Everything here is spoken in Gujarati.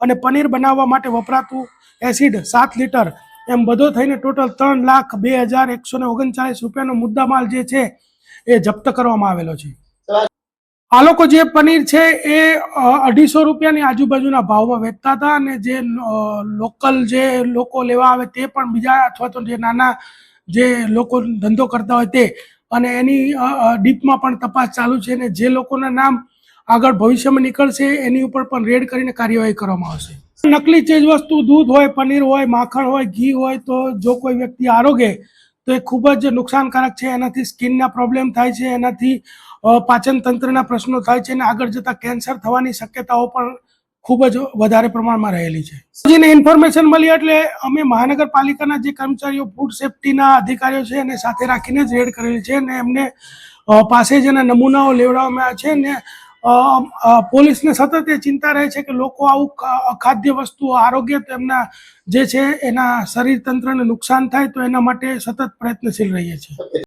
અને પનીર બનાવવા માટે વપરાતું એસિડ સાત લીટર. એમ બધો થઈને ટોટલ ત્રણ લાખ બે હજાર એકસો ને ઓગણચાલીસ રૂપિયાનો મુદ્દામાલ જે છે એ જપ્ત કરવામાં આવેલો છે. આ લોકો જે પનીર છે એ અઢીસો રૂપિયાની આજુબાજુના ભાવમાં વેચતા હતા અને જે લોકલ જે લોકો લેવા આવે તે પણ બીજા અથવા તો જે નાના જે લોકો ધંધો કરતા હોય તે. અને એની ડીપમાં પણ તપાસ ચાલુ છે અને જે લોકોના નામ આગળ ભવિષ્યમાં નીકળશે, એની ઉપર પણ રેડ કરીને કાર્યવાહી કરવામાં આવશે. નકલી ચીજ વસ્તુ દૂધ હોય, પનીર હોય, માખણ હોય, ઘી હોય, તો જો કોઈ વ્યક્તિ આરોગે, તો એ ખૂબ જ નુકસાનકારક છે. એનાથી સ્કિનના પ્રોબ્લેમ થાય છે, એનાથી પાચન તંત્રના પ્રશ્નો થાય છે અને આગળ જતાં કેન્સર થવાની શક્યતાઓ પણ ખૂબ જ વધારે પ્રમાણમાં રહેલી છે. જેને ઇન્ફોર્મેશન મળી એટલે અમે મહાનગરપાલિકાના જે કર્મચારીઓ, ફૂડ સેફટીના અધિકારીઓ છે, એને સાથે રાખીને જ રેડ કરેલી છે અને એમને પાસે પાસે જેના નમૂનાઓ લેવડાવવામાં આવ્યા છે ને પોલીસને સતત એ ચિંતા રહે છે કે લોકો આવું અખાદ્ય વસ્તુઓ, આરોગ્ય તેમના જે છે એના શરીર તંત્રને નુકસાન થાય તો એના માટે સતત પ્રયત્નશીલ રહીએ છીએ.